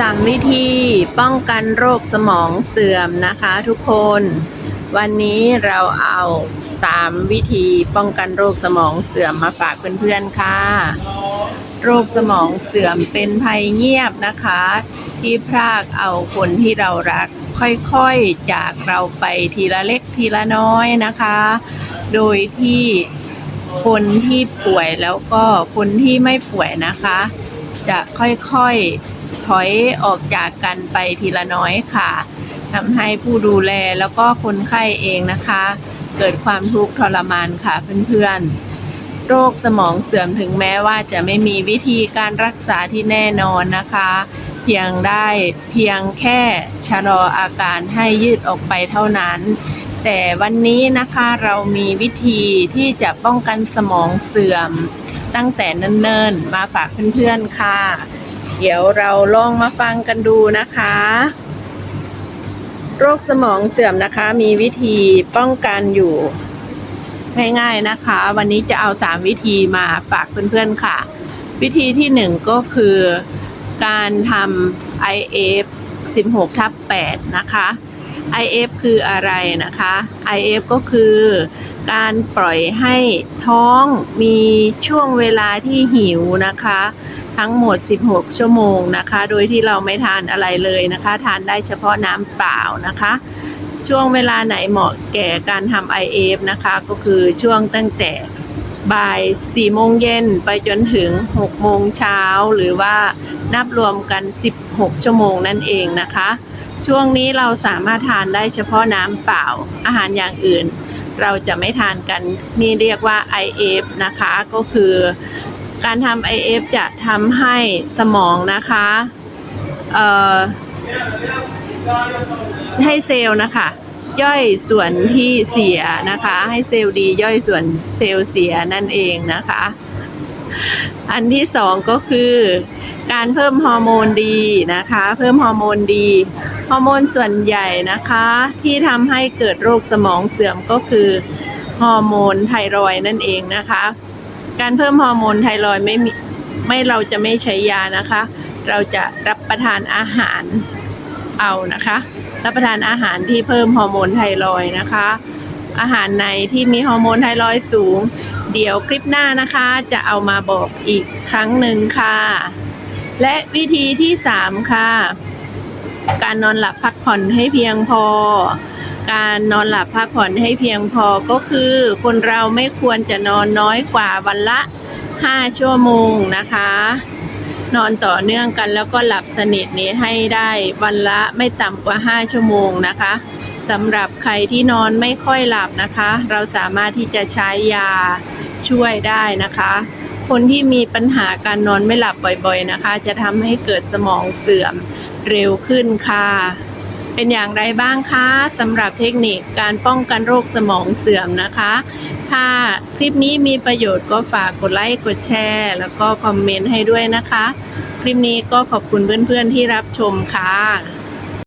สามวิธีป้องกันโรคสมองเสื่อมนะคะทุกคน วันนี้เราเอาสามวิธีป้องกันโรคสมองเสื่อมมาฝากเพื่อนๆค่ะ โรคสมองเสื่อมเป็นภัยเงียบนะคะ ที่พรากเอาคนที่เรารักค่อยๆจากเราไปทีละเล็กทีละน้อยนะคะ โดยที่คนที่ป่วยแล้วก็คนที่ไม่ป่วยนะคะ จะค่อยๆ ถอยออกจากกันไปทีละน้อยค่ะทำให้ผู้ดูแลแล้วก็คนไข้เองนะคะ เกิดความทุกข์ทรมานค่ะเพื่อนๆ โรคสมองเสื่อมถึงแม้ว่าจะไม่มีวิธีการรักษาที่แน่นอนนะคะ เพียงได้เพียงแค่ชะลออาการให้ยืดออกไปเท่านั้น แต่วันนี้นะคะเรามีวิธีที่จะป้องกันสมองเสื่อมตั้งแต่เนิ่นๆ มาฝากเพื่อนๆค่ะ เดี๋ยวเราลองมาฟังกันดูนะคะ โรคสมองเสื่อมนะคะ มีวิธีป้องกันอยู่ง่ายๆนะคะ วันนี้จะเอาสามวิธีมาฝากเพื่อนๆค่ะ วิธีที่หนึ่งก็คือการทำ IF 16ทับ8นะคะ IF คืออะไรนะคะ IF ก็คือการปล่อยให้ท้องมีช่วงเวลาที่หิวนะคะ ทั้งหมด 16 ชั่วโมงนะคะ โดยที่เราไม่ทานอะไรเลยนะคะ ทานได้เฉพาะน้ำเปล่านะคะ ช่วงเวลาไหนเหมาะแก่การทำ IF นะคะ ก็คือช่วงตั้งแต่บ่าย4โมงเย็นไปจนถึง6โมงเช้าหรือว่านับรวมกัน 16 ชั่วโมงนั่นเองนะคะ ช่วงนี้เราสามารถทานได้เฉพาะน้ำเปล่า อาหารอย่างอื่น เราจะไม่ทานกันนี่เรียกว่า IF นะคะก็คือการทำ IF จะทำให้สมองนะคะเอ่อให้เซลล์นะคะ ย่อยส่วนที่เสียนะคะ ให้เซลล์ดีย่อยส่วนเซลล์เสียนั่นเองนะคะ อันที่สองก็คือ การเพิ่มฮอร์โมนดีนะคะ เพิ่มฮอร์โมนดี ฮอร์โมนส่วนใหญ่นะคะที่ทำให้เกิดโรคสมองเสื่อมก็คือฮอร์โมนไทรอยนั่นเองนะคะ การเพิ่มฮอร์โมนไทรอยไม่มไม่เราจะไม่ใช้ยานะคะ เราจะรับประทานอาหารเอานะคะ รับประทานอาหารที่เพิ่มฮอร์โมนไทรอยนะคะ อาหารในที่มีฮอร์โมนไทรอยสูง เดี๋ยวคลิปหน้านะคะ จะเอามาบอกอีกครั้งหนึ่งค่ะ และวิธีที่สามค่ะ การนอนหลับพักผ่อนให้เพียงพอ การนอนหลับพักผ่อนให้เพียงพอก็คือ คนเราไม่ควรจะนอนน้อยกว่าวันละ 5 ชั่วโมงนะคะ นอนต่อเนื่องกันแล้วก็หลับสนิทนี้ให้ได้วันละไม่ต่ำกว่า 5 ชั่วโมงนะคะสำหรับใครที่นอนไม่ค่อยหลับนะคะ เราสามารถที่จะใช้ยาช่วยได้นะคะ คนที่มีปัญหาการนอนไม่หลับบ่อยๆนะคะ จะทำให้เกิดสมองเสื่อม เร็วขึ้นค่ะ เป็นอย่างไรบ้างคะสำหรับเทคนิคการป้องกันโรคสมองเสื่อมนะคะ ถ้าคลิปนี้มีประโยชน์ก็ฝากกดไลค์กดแชร์ แล้วก็คอมเมนต์ให้ด้วยนะคะ คลิปนี้ก็ขอบคุณเพื่อนๆที่รับชมค่ะ